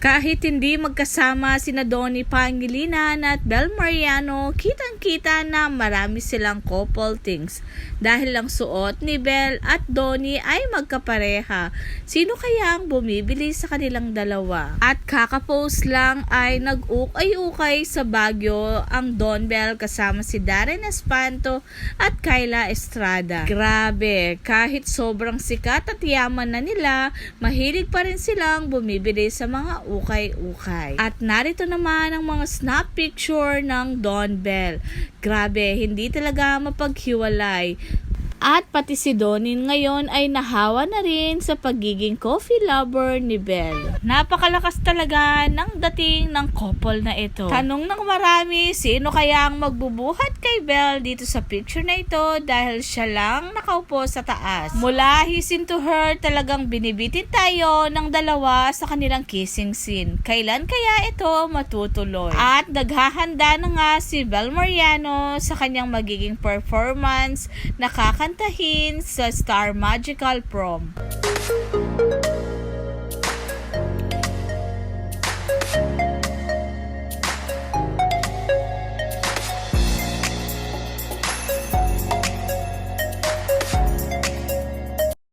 Kahit hindi magkasama sina Donnie Pangilinan at Bel Mariano, kitang-kita na marami silang couple things. Dahil lang suot ni Bel at Donnie ay magkapareha. Sino kaya ang bumibili sa kanilang dalawa? At kakapost lang ay nag-ukay-ukay sa Baguio ang Don Bell kasama si Darren Espanto at Kyla Estrada. Grabe, kahit sobrang sikat at yaman na nila, mahilig pa rin silang bumibili sa mga ukay-ukay. At narito naman ang mga snap picture ng Don Bell. Grabe, hindi talaga mapaghiwalay. At pati si Donin ngayon ay nahawa na rin sa pagiging coffee lover ni Belle. Napakalakas talaga ng dating ng couple na ito. Tanong ng marami, sino kaya ang magbubuhat kay Belle dito sa picture na ito dahil siya lang nakaupo sa taas. Mula his into her, talagang binibitin tayo ng dalawa sa kanilang kissing scene. Kailan kaya ito matutuloy? At naghahanda na nga si Belle Mariano sa kanyang magiging performance na kakantahin sa Star Magical Prom.